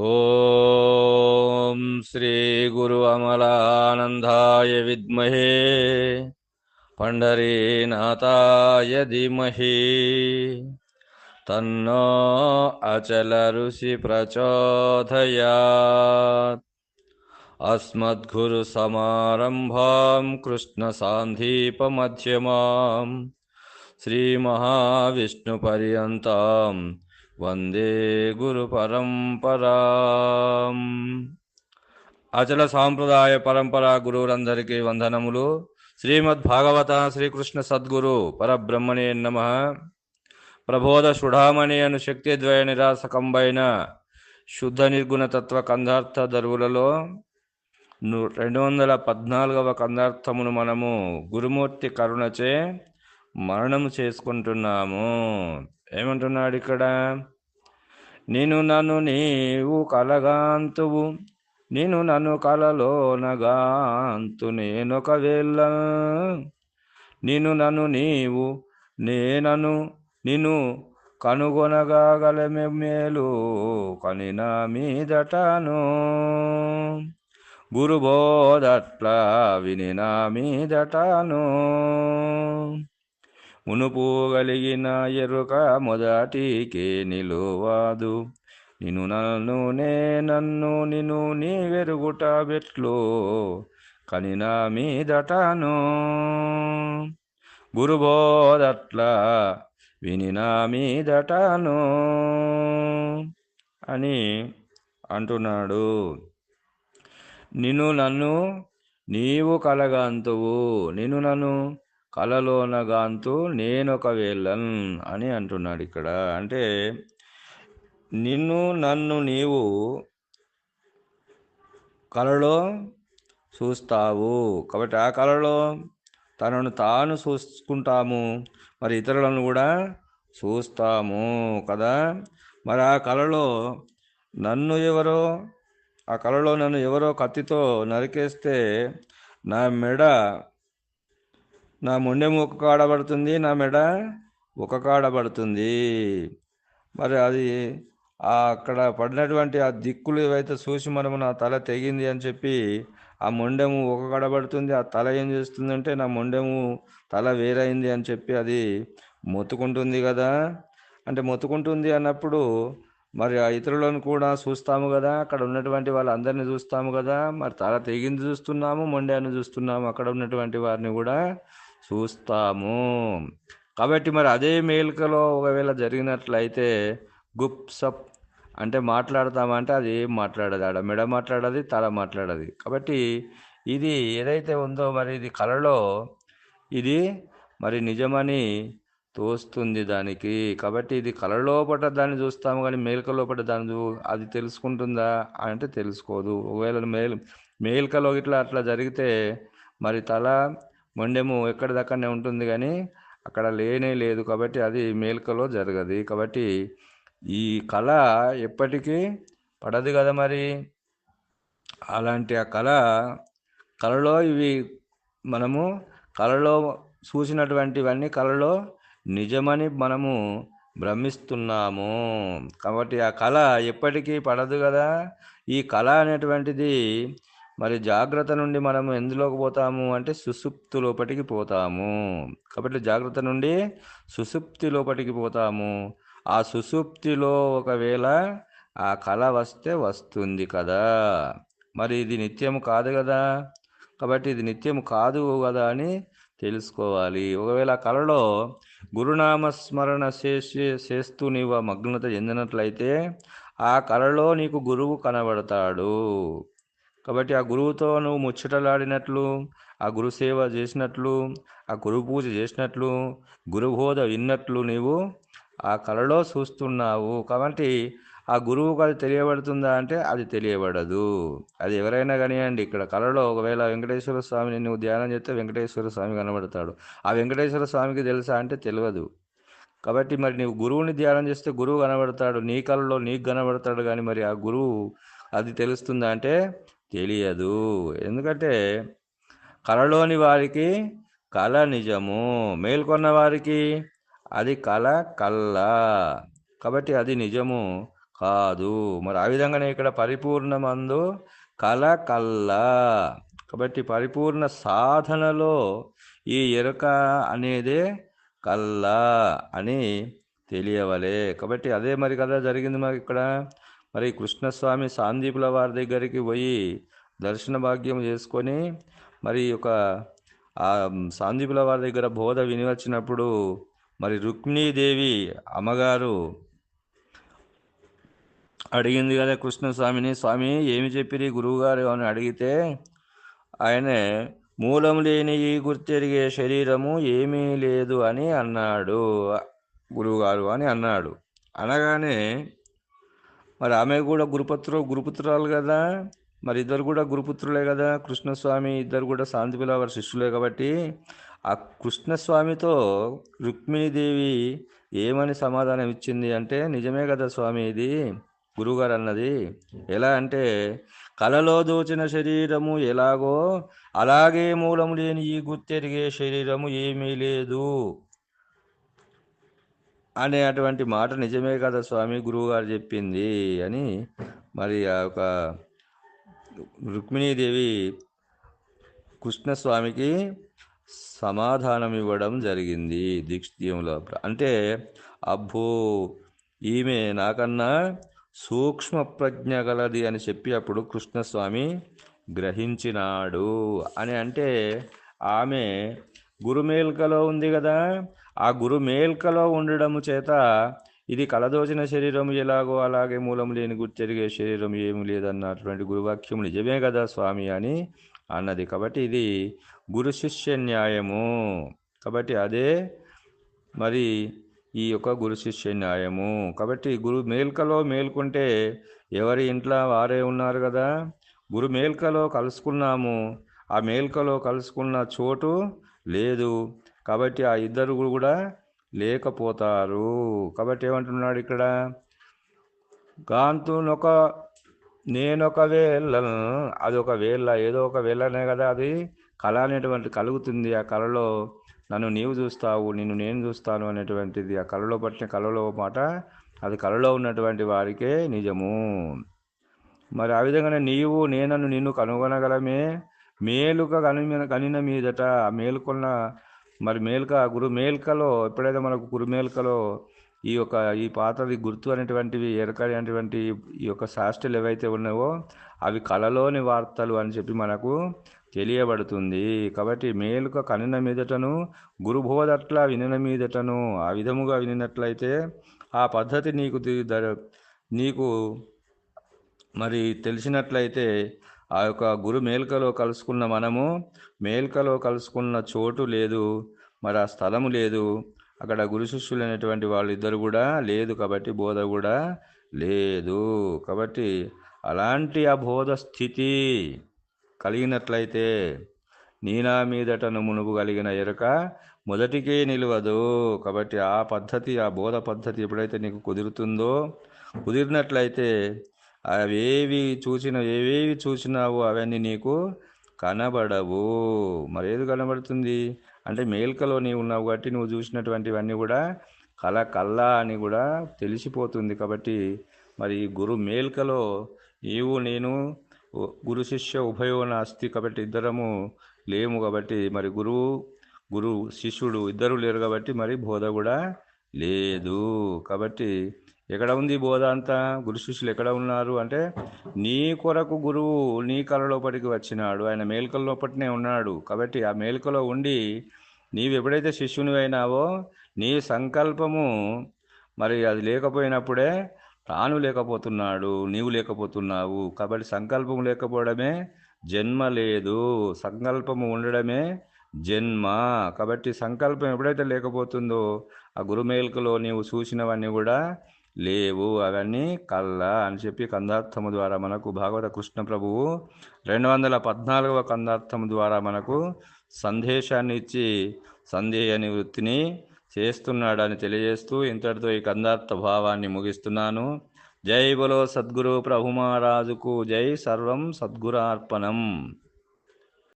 ॐ श्रीगुरु अमलानन्दाय विद्महे पण्ढरीनाथाय धीमहि। तन्नो अचलऋषि प्रचोदयात् अस्मद्गुरुसमारम्भां कृष्णसान्धीपमध्यमाम् श्रीमहाविष्णुपर्यन्तां వందే గురు పరంపరా. అచల సాంప్రదాయ పరంపర గురువులందరికీ వందనములు. శ్రీమద్ భాగవత శ్రీకృష్ణ సద్గురు పరబ్రహ్మణే నమ. ప్రబోధ సుఢామణి అను శక్తిద్వయ నిరాసకంబైన శుద్ధ నిర్గుణ తత్వ కందార్థ దరువులలో రెండు వందల పద్నాలుగవ కందార్థమును మనము గురుమూర్తి కరుణచే మరణము చేసుకుంటున్నాము. ఏమంటున్నాడు ఇక్కడ నేను నన్ను నీవు కలగాంతువు నేను నన్ను కలలోనగాంతు నేనొకవేళ నేను నన్ను నీవు నేనను నిన్ను కనుగొనగాగలమే మేలు కని మీదటను. గురుబోధట్ల విని నా మీదటను. మునుపు కలిగిన ఎరుక మొదటికే నిలువాదు. నిన్ను నన్ను నే నన్ను నిన్ను నీ వెరుగుట బెట్లో కని నా మీదటను. గురుబోధట్లా విని నా మీదటను అని అంటున్నాడు. నిన్ను నన్ను నీవు కలగాంతువు. నిన్ను నన్ను కలలోనగాంతు ఒక వేళన్ అని అంటున్నాడు ఇక్కడ. అంటే నిన్ను నన్ను నీవు కలలో చూస్తావు. కాబట్టి ఆ కలలో తనను తాను చూసుకుంటాము. మరి ఇతరులను కూడా చూస్తాము కదా. మరి ఆ కలలో నన్ను ఎవరో ఆ కలలో నన్ను ఎవరో కత్తితో నరికేస్తే నా మెడ నా మొండెము ఒక కాడ పడుతుంది నా మెడ ఒక కాడ పడుతుంది. మరి అది అక్కడ పడినటువంటి ఆ దిక్కులు ఏవైతే చూసి మనము నా తల తెగింది అని చెప్పి ఆ మొండెము ఒక కాడ పడుతుంది ఆ తల ఏం చేస్తుందంటే నా మొండెము తల వేరైంది అని చెప్పి అది మొత్తుకుంటుంది కదా. అంటే మొత్తుకుంటుంది అన్నప్పుడు మరి ఆ ఇతరులను కూడా చూస్తాము కదా అక్కడ ఉన్నటువంటి వాళ్ళందరినీ చూస్తాము కదా. మరి తల తెగింది చూస్తున్నాము మొండాన్ని చూస్తున్నాము అక్కడ ఉన్నటువంటి వారిని కూడా. చూస్తాము. కాబట్టి మరి అదే మేలుకలో ఒకవేళ జరిగినట్లయితే గుప్ సప్ అంటే మాట్లాడతామంటే అది ఏం మాట్లాడదు. ఆడ మెడ మాట్లాడది తల మాట్లాడది. కాబట్టి ఇది ఏదైతే ఉందో మరి ఇది కళలో ఇది మరి నిజమని తోస్తుంది దానికి. కాబట్టి ఇది కళలోపట దాన్ని చూస్తాము కానీ మేలుకలోపట దాన్ని చూ- అది తెలుసుకుంటుందా అంటే తెలుసుకోదు. ఒకవేళ మేల్ మేల్కలో ఇట్లా అట్లా జరిగితే మరి తల మొండెము ఎక్కడిదక్కడనే ఉంటుంది కానీ అక్కడ లేనే లేదు కాబట్టి అది మేల్కలో జరగదు. కాబట్టి ఈ కళ ఎప్పటికీ పడదు కదా మరి? అలాంటి ఆ కళ కళలో ఇవి మనము కళలో చూసినటువంటివన్నీ కళలో నిజమని మనము భ్రమిస్తున్నాము. కాబట్టి ఆ కళ ఎప్పటికీ పడదు కదా? ఈ కళ అనేటువంటిది మరి జాగ్రత్త నుండి మనము ఎందులోకి పోతాము అంటే సుసుప్తి లోపటికి పోతాము. కాబట్టి జాగ్రత్త నుండి సుసుప్తి లోపటికి పోతాము. ఆ సుసుప్తిలో ఒకవేళ ఆ కళ వస్తే వస్తుంది కదా. మరి ఇది నిత్యము కాదు కదా. కాబట్టి ఇది నిత్యం కాదు కదా అని తెలుసుకోవాలి. ఒకవేళ కళలో గురునామస్మరణ చేసి చేస్తూ నీవు మగ్నత చెందినట్లయితే ఆ కళలో నీకు గురువు కనబడతాడు. కాబట్టి ఆ గురువుతో నువ్వు ముచ్చటలాడినట్లు ఆ గురు సేవ చేసినట్లు ఆ గురు పూజ చేసినట్లు గురుబోధ విన్నట్లు నీవు ఆ కళలో చూస్తున్నావు. కాబట్టి ఆ గురువుకు అది తెలియబడుతుందా అంటే అది తెలియబడదు. అది ఎవరైనా కానివ్వండి ఇక్కడ కళలో ఒకవేళ వెంకటేశ్వర స్వామిని నువ్వు ధ్యానం చేస్తే వెంకటేశ్వర స్వామి కనబడతాడు. ఆ వెంకటేశ్వర స్వామికి తెలుసా అంటే తెలియదు. కాబట్టి మరి నీవు గురువుని ధ్యానం చేస్తే గురువు కనబడతాడు నీ కళలో నీకు కనబడతాడు కానీ మరి ఆ గురువు అది తెలుస్తుందా అంటే తెలియదు. ఎందుకంటే కళలోని వారికి కళ నిజము మేల్కొన్న వారికి అది కళ కళ్ళ కాబట్టి అది నిజము కాదు. మరి ఆ విధంగానే ఇక్కడ పరిపూర్ణమందు కళ కళ్ళ కాబట్టి పరిపూర్ణ సాధనలో ఈ ఎరుక అనేదే కళ్ళ అని తెలియవలే. కాబట్టి అదే మరి కదా జరిగింది మరి ఇక్కడ. మరి కృష్ణస్వామి సాందీపుల వారి దగ్గరికి పోయి దర్శన భాగ్యం చేసుకొని మరి ఒక ఆ సాందీపుల వారి దగ్గర బోధ విని వచ్చినప్పుడు మరి రుక్మిణీదేవి అమ్మగారు అడిగింది కదా కృష్ణస్వామిని స్వామి ఏమి చెప్పిరి గురువుగారు? అని అడిగితే ఆయనే మూలం లేని ఈ గుర్తెరిగే శరీరము ఏమీ లేదు అని అన్నాడు గురువుగారు అని అన్నాడు. అనగానే మరి ఆమె కూడా గురుపత్రు గురుపుత్రాలు కదా. మరి ఇద్దరు కూడా గురుపుత్రులే కదా. కృష్ణస్వామి ఇద్దరు కూడా శాంతి వారి శిష్యులే కాబట్టి ఆ కృష్ణస్వామితో రుక్మిణీదేవి ఏమని సమాధానం ఇచ్చింది అంటే నిజమే కదా స్వామి ఇది గురుగారు అన్నది. ఎలా అంటే కలలో దోచిన శరీరము ఎలాగో అలాగే మూలము లేని ఈ గుర్తెరిగే శరీరము ఏమీ లేదు. అనే అటువంటి మాట నిజమే కదా స్వామి గురువుగారు చెప్పింది అని మరి ఆ యొక్క రుక్మిణీదేవి కృష్ణస్వామికి సమాధానం ఇవ్వడం జరిగింది దీక్షితీయంలో. అంటే అబ్బో ఈమె నాకన్నా సూక్ష్మ ప్రజ్ఞ గలది అని చెప్పి అప్పుడు కృష్ణస్వామి గ్రహించినాడు అని. అంటే ఆమె గురుమేల్కలో ఉంది కదా ఆ గురు మేల్కలో ఉండడము చేత ఇది కలదోచిన శరీరం ఎలాగో అలాగే మూలం లేని గుర్తెరిగే శరీరం ఏమి లేదన్నటువంటి గురువాక్యం నిజమే కదా స్వామి అని అన్నది. కాబట్టి ఇది గురు శిష్య న్యాయము. కాబట్టి అదే మరి ఈ యొక్క గురు శిష్య న్యాయము. కాబట్టి గురు మేల్కలో మేల్కొంటే ఎవరి ఇంట్లో వారే ఉన్నారు కదా? గురు మేల్కలో కలుసుకున్నాము. ఆ మేల్కలో కలుసుకున్న చోటు లేదు. కాబట్టి ఆ ఇద్దరు కూడా లేకపోతారు. కాబట్టి ఏమంటున్నాడు ఇక్కడ? గాంతునొక నేనొక వేళ్ళ అది ఒక వేళ ఏదో ఒక వేళనే కదా అది. కళ అనేటువంటి కలుగుతుంది ఆ కళలో. నన్ను నీవు చూస్తావు నిన్ను నేను చూస్తాను అనేటువంటిది ఆ కళలో పట్టిన కళలో మాట. అది కళలో ఉన్నటువంటి వారికే నిజము. మరి ఆ విధంగానే నీవు నేనను నిన్ను కనుగొనగలమే. మేలుక కనిన కనిన మీదట ఆ మేలుకొన్న మరి మేల్క గురు మేల్కలో ఎప్పుడైతే మనకు గురుమేల్కలో ఈ యొక్క ఈ పాత్రది గుర్తు అనేటువంటివి ఎరక ఈ యొక్క శాస్త్రాలు ఏవైతే ఉన్నావో అవి కళలోని వార్తలు అని చెప్పి మనకు తెలియబడుతుంది. కాబట్టి మేలుక కనిన మీదటను గురుబోధట్ల వినిన మీదటను ఆ విధముగా వినినట్లయితే ఆ పద్ధతి నీకు నీకు మరి తెలిసినట్లయితే ఆ యొక్క గురు మేల్కలో కలుసుకున్న మనము మేల్కలో కలుసుకున్న చోటు లేదు మరి ఆ స్థలము లేదు. అక్కడ గురు శిష్యులు అనేటువంటి వాళ్ళు ఇద్దరు కూడా లేదు కాబట్టి బోధ కూడా లేదు. కాబట్టి అలాంటి ఆ బోధ స్థితి కలిగినట్లయితే నీనా మీదటను మునుపు కలిగిన ఎరక మొదటికే నిలవదు. కాబట్టి ఆ పద్ధతి ఆ బోధ పద్ధతి ఎప్పుడైతే నీకు కుదురుతుందో కుదిరినట్లయితే అవేవి చూసిన ఏవేవి చూసినావో అవన్నీ నీకు కనబడవు. మరి ఏది కనబడుతుంది? అంటే మేల్కలో నీవు ఉన్నావు కాబట్టి నువ్వు చూసినటువంటివన్నీ కూడా కల కళ్ళ అని కూడా తెలిసిపోతుంది కాబట్టి మరి గురు మేల్కలో నీవు నేను గురు శిష్య ఉభయో నాస్తి కాబట్టి ఇద్దరము లేము కాబట్టి మరి గురువు గురు శిష్యుడు ఇద్దరు లేరు కాబట్టి మరి బోధ కూడా లేదు. కాబట్టి ఎక్కడ ఉంది బోధ అంతా? గురు శిష్యులు ఎక్కడ ఉన్నారు? అంటే నీ కొరకు గురువు నీ కళలోపటికి వచ్చినాడు. ఆయన మేల్కలలోపటినే ఉన్నాడు. కాబట్టి ఆ మేల్కలో ఉండి నీవు ఎప్పుడైతే శిష్యుని అయినావో నీ సంకల్పము మరి అది లేకపోయినప్పుడే తాను లేకపోతున్నాడు నీవు లేకపోతున్నావు. కాబట్టి సంకల్పం లేకపోవడమే జన్మ లేదు. సంకల్పము ఉండడమే జన్మ. కాబట్టి సంకల్పం ఎప్పుడైతే లేకపోతుందో ఆ గురుమేల్కలో నీవు చూసినవన్నీ కూడా లేవు అవన్నీ కళ్ళ అని చెప్పి కందార్థము ద్వారా మనకు భాగవత కృష్ణ ప్రభువు రెండు వందల పద్నాలుగవ కందార్థము ద్వారా మనకు సందేశాన్ని ఇచ్చి సందేహ నివృత్తిని చేస్తున్నాడని తెలియజేస్తూ ఇంతటితో ఈ కందార్థ భావాన్ని ముగిస్తున్నాను. జై బలో సద్గురు ప్రభు మహారాజుకు జై. సర్వం సద్గురార్పణం.